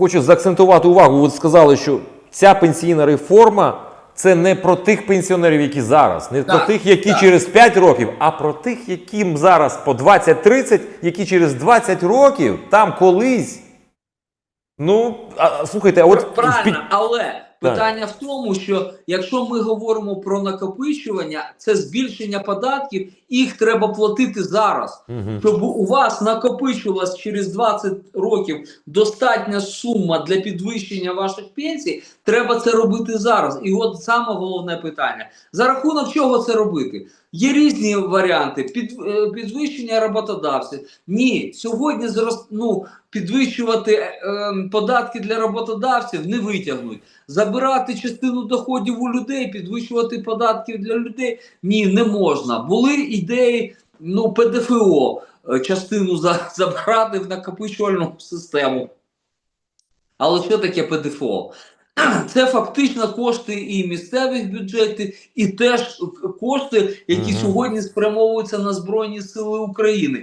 хочу заакцентувати увагу. Ви сказали, що ця пенсійна реформа це не про тих пенсіонерів, які зараз, не про тих, які так. через 5 років, а про тих, яким зараз по 20-30, які через 20 років там колись. Ну, а, слухайте, а от Правильно, але питання в тому, що якщо ми говоримо про накопичування, це збільшення податків, їх треба платити зараз. Мгм. Щоб у вас накопичувалась через 20 років достатня сума для підвищення ваших пенсій, треба це робити зараз. І от саме головне питання: за рахунок чого це робити? Є різні варіанти під, е, підвищення роботодавців. Ні, сьогодні зрос, ну, підвищувати е, ем, податки для роботодавців не витягнуть. Забирати частину доходів у людей, підвищувати податки для людей ні, не можна. Були ідеї ну, ПДФО е, частину за, забрати в накопичувальну систему. Але що таке ПДФО? Це фактично кошти і місцевих бюджетів, і теж кошти, які сьогодні спрямовуються на Збройні Сили України.